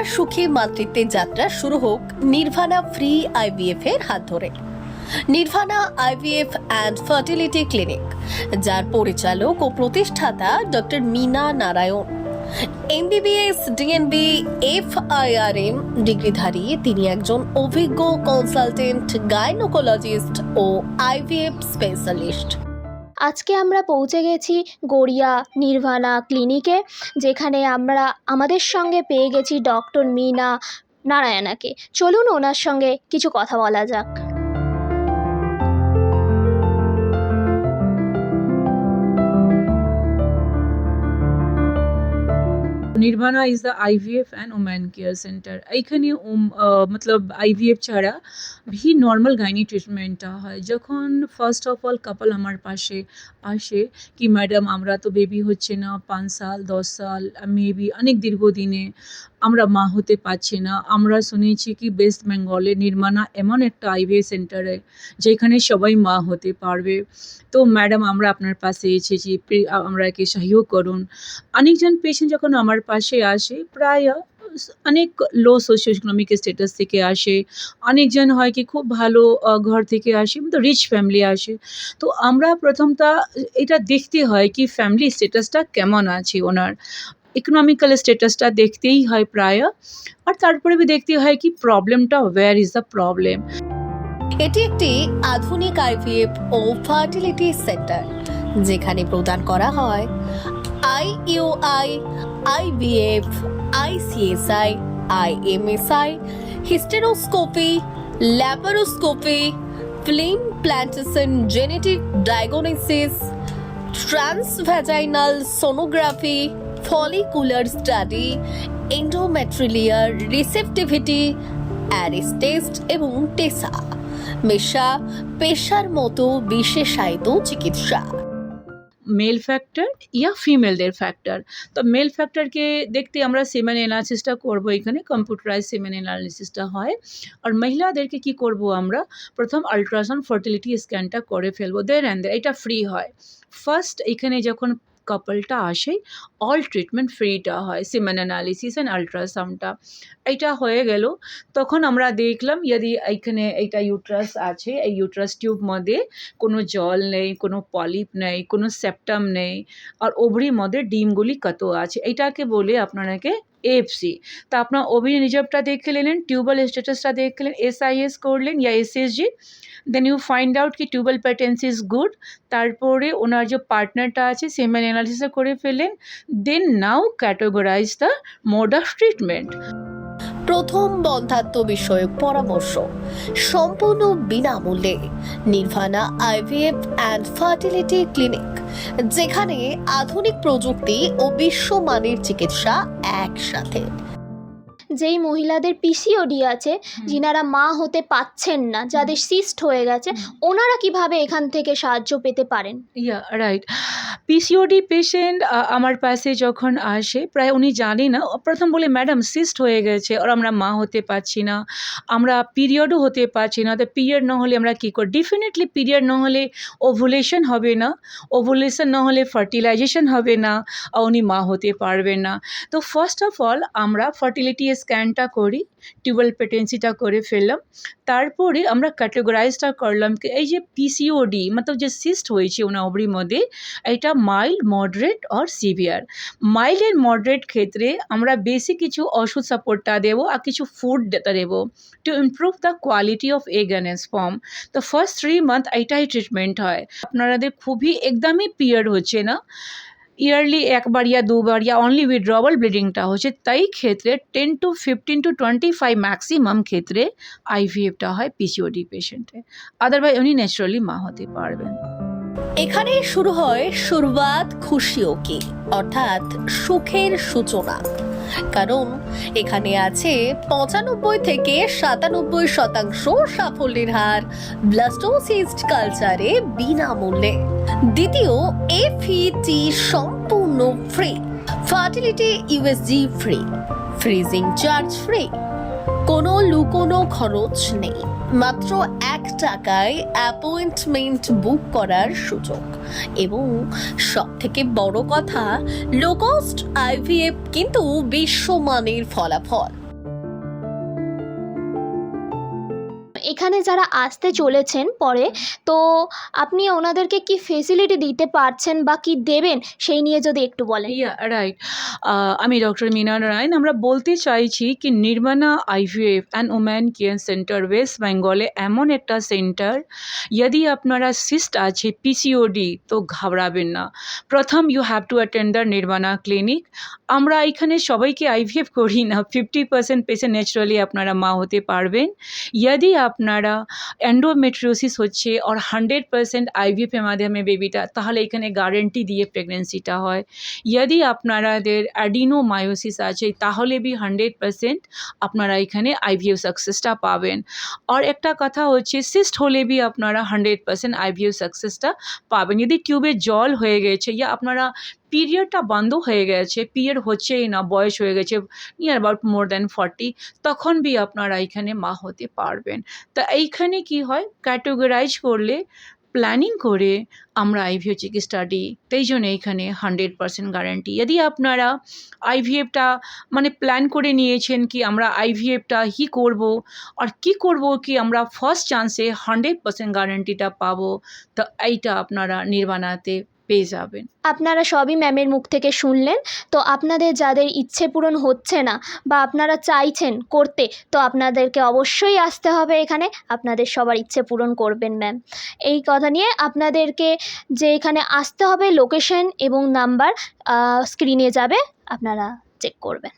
আপনার সুখী মাতৃত্বের যাত্রা শুরু হোক নির্ভানা ফ্রি আইভিএফ এর হাত ধরে। Nirvana IVF and fertility clinic, যার পরিচালক ও প্রতিষ্ঠাতা doctor Meena Narayan. MBBS DNB FIRM ডিগ্রিধারী, তিনি একজন অভিজ্ঞ কনসালটেন্ট গাইনোকোলজিস্ট ও আইভিএফ স্পেশালিস্ট আজকে আমরা পৌঁছে গেছি গড়িয়া নির্ভানা ক্লিনিকে, যেখানে আমরা আমাদের সঙ্গে পেয়ে গেছি ডক্টর মিনা নারায়ণাকে। চলুন ওনার সঙ্গে কিছু কথা বলা যাক। Nirvana is the IVF and woman care centre এইখানে মতলব আইভিএফ ছাড়া ভি নর্মাল গাইনি ট্রিটমেন্টটা হয়। যখন ফার্স্ট অফ অল কাপল আমার পাশে, আসে কি ম্যাডাম আমরা তো বেবি হচ্ছে না, পাঁচ সাল, দশ সাল মেবি অনেক দীর্ঘদিনে আমরা মা হতে পারছি না। আমরা শুনেছি কি ওয়েস্ট বেঙ্গলে নির্মাণা এমন একটা আইভিএফ সেন্টারে যেখানে সবাই মা হতে পারবে। তো ম্যাডাম আমরা আপনার পাশে এসেছি। আমরা একে সহযোগ করুন। অনেকজন পেশেন্ট যখন আমার পাশে আসে, প্রায় অনেক লো সোশিও ইকোনমিক স্ট্যাটাস থেকে আসে। অনেকজন হয় কি খুব ভালো ঘর থেকে আসে তো রিচ ফ্যামিলি আসে। তো আমরা প্রথমটা, এটা দেখতে হয় কি ফ্যামিলি স্ট্যাটাসটা কেমন আছে ওনার। ইকোনমিক্যাল স্ট্যাটাসটা দেখতেই হয় প্রায়। আর তারপরে দেখতে হয় কি প্রবলেমটা ওয়্যার ইজ দ্য প্রবলেম এটি একটি আধুনিক আইভিএফ ও ফার্টিলিটি সেন্টার যেখানে প্রদান করা হয় IUI IVF ICSI IMSI hysteroscopy laparoscopy film plantation genetic diagnosis transvaginal sonography follicular study endometrial receptivity array test এবং টেসা মেশা পেশার মতো বিশেষায়িত চিকিৎসা। মেল ফ্যাক্টর ইয়া ফিমেলদের ফ্যাক্টর তো মেল ফ্যাক্টরকে দেখতে আমরা সেমেন অ্যানালিসিসটা করব এখানে কম্পিউটারাইজ সেমেন অ্যানালিসিসটা হয়। আর মহিলাদেরকে কি করব আমরা? প্রথম আলট্রাসাউন্ড ফার্টিলিটি স্ক্যানটা করে ফেলব। দের অ্যান্ড এটা ফ্রি হয়। ফার্স্ট এখানে যখন কাপলটা আসে অল ট্রিটমেন্ট ফ্রিটা হয় সিমেন অ্যানালিসিস অ্যান্ড আলট্রাসাউন্ডটা এটা হয়ে গেল। তখন আমরা দেখলাম, যদি এইখানে এইটা ইউট্রাস আছে, এই ইউট্রাস টিউব মধ্যে কোনো জল নেই, কোনো পলিপ নেই, কোনো সেপ্টাম নেই, আর ওভরির মধ্যে ডিমগুলি কত আছে। এটাকে বলে আপনাকে এফসি তা আপনার ওভরি রিজার্ভটা দেখে নিলেন, টিউবওয়েল স্ট্যাটাসটা দেখে নিলেন এসআইএস করলেন, ইয়া SSG then you find out কি টিউবওয়েল প্যাটেন্সি ইজ গুড তারপরে ওনার যে পার্টনারটা আছে সেমেন অ্যানালিসিস করে ফেলেন then now categorise the mode of treatment প্রথম বন্ধাত্ম বিষয়ক পরামর্শ। সম্পূর্ণ বিনামূল্যে। Nirvana, IVF and fertility clinic, যেখানে আধুনিক প্রযুক্তি ও বিশ্বমানের চিকিৎসা একসাথে। যেই মহিলাদের পিসিওডি আছে যিনারা মা হতে পাচ্ছেন না যাদের সিস্ট হয়ে গেছে ওনারা কীভাবে এখান থেকে সাহায্য পেতে পারেন? ইয়া রাইট পিসিওডি পেশেন্ট আমার পাশে যখন আসে প্রায় উনি জানি না প্রথম বলে ম্যাডাম সিস্ট হয়ে গেছে আর আমরা মা হতে পারছি না আমরা পিরিয়ডও হতে পারছি না তো পিরিয়ড না হলে আমরা কী করি ডেফিনেটলি পিরিয়ড না হলে ওভুলেশন হবে না ওভুলেশন না হলে ফার্টিলাইজেশন হবে না আর উনি মা হতে পারবেন না। তো ফার্স্ট অফ অল আমরা ফার্টিলিটি স্ক্যানটা করি টিউবওয়েল পেটেন্সিটা করে ফেললাম। তারপরে আমরা ক্যাটেগরাইজটা করলাম কি, এই যে পিসিওডি মতলব যে সিস্ট হয়েছে ওনার ওভরির মধ্যে, এটা মাইল্ড মডারেট আর সিভিয়ার মাইল্ড অ্যান্ড মডারেট ক্ষেত্রে আমরা বেশি কিছু ওষুধ সাপোর্টটা দেবো আর কিছু ফুড দেবো to improve the quality of egg and form তো ফার্স্ট থ্রি মান্থ এইটাই ট্রিটমেন্ট হয়। আপনাদের খুবই একদমই পিরিয়ড হচ্ছে না। ইয়ারলি একবার ইয়া দুবার ইয়া অনলি উইথড্রবল ব্লিডিংটা হচ্ছে, তাই ক্ষেত্রে ten to fifteen to twenty five maximum ক্ষেত্রে আইভিএফটা হয় পিসিওডি পেশেন্টে আদারওয়াইজ উনি ন্যাচারালি মা হতে পারবেন। এখানে শুরু হয় শুরুয়াত খুশিও কি, অর্থাৎ সুখের সূচনা। কারণ এখানে আছে পঁচানব্বই থেকে সাতানব্বই শতাংশ সাফল্যের হার। ব্লাস্টোসিস্ট কালচারে বিনামূল্যে। দ্বিতীয় এফইটি সম্পূর্ণ free fertility USG free freezing charge free কোনো লুকোনো খরচ নেই। মাত্র এক টাকায় অ্যাপয়েন্টমেন্ট বুক করার সুযোগ। এবং সব থেকে বড় কথা লোকস্ট আইভিএফ কিন্তু বিশ্বমানের ফলাফল। এখানে যারা আসতে চলেছেন পরে, তো আপনি ওনাদেরকে কি ফেসিলিটি দিতে পারছেন বা কি দেবেন সেই নিয়ে যদি একটু বলেন? রাইট আমি ডক্টর মীনা নারায়ণ আমরা বলতে চাইছি কি Nirvana IVF and woman care centre West বেঙ্গলে এমন একটা সেন্টার যদি আপনারা সিস্ট আছে পিসিওডি তো ঘাবড়াবেন না। প্রথম you have to attend the Nirvana clinic আমরা এখানে সবাইকে আইভিএফ করি না। ফিফটি পার্সেন্ট পেশেন্ট ন্যাচারালি আপনারা মা হতে পারবেন। যদি আপনারা এন্ডোমেট্রিওসিস হচ্ছে আর হান্ড্রেড পার্সেন্ট আইভিএফের মাধ্যমে বেবিটা তাহলে এখানে গ্যারেন্টি দিয়ে প্রেগনেন্সিটা হয়। যদি আপনারাদের অ্যাডিনোমায়োসিস আছে, তাহলে বি হান্ড্রেড পার্সেন্ট আপনারা এখানে আইভিএফ সাকসেসটা পাবেন। আর একটা কথা হচ্ছে সিস্ট হলে বি আপনারা হান্ড্রেড পার্সেন্ট আইভিএফ সাকসেসটা পাবেন। যদি টিউবে জল হয়ে গেছে, ইয়া আপনারা পিরিয়ডটা বন্ধ হয়ে গেছে, পিরিয়ড হচ্ছেই না, বয়স হয়ে গেছে near about more than forty তখন বি আপনারা এইখানে মা হতে পারবেন। তা এইখানে কি হয়? ক্যাটেগরাইজ করলে প্ল্যানিং করে আমরা আইভিএফ দিই তাই জন্য এইখানে হান্ড্রেড পার্সেন্ট গ্যারান্টি যদি আপনারা আইভিএফটা মানে প্ল্যান করে নিয়েছেন কি আমরা আইভিএফটা হি করব, আর কি করব কি আমরা ফার্স্ট চান্সে হান্ড্রেড পার্সেন্ট গ্যারান্টিটা পাবো, তো এইটা আপনারা নির্বাণাতে পেয়ে যাবেন। আপনারা সবই ম্যামের মুখ থেকে শুনলেন। তো আপনাদের যাদের ইচ্ছে পূরণ হচ্ছে না বা আপনারা চাইছেন করতে, তো আপনাদেরকে অবশ্যই আসতে হবে এখানে। আপনাদের সবার ইচ্ছে পূরণ করবেন ম্যাম। এই কথা নিয়ে আপনাদেরকে যে এখানে আসতে হবে লোকেশন এবং নাম্বার স্ক্রিনে যাবে, আপনারা চেক করবেন।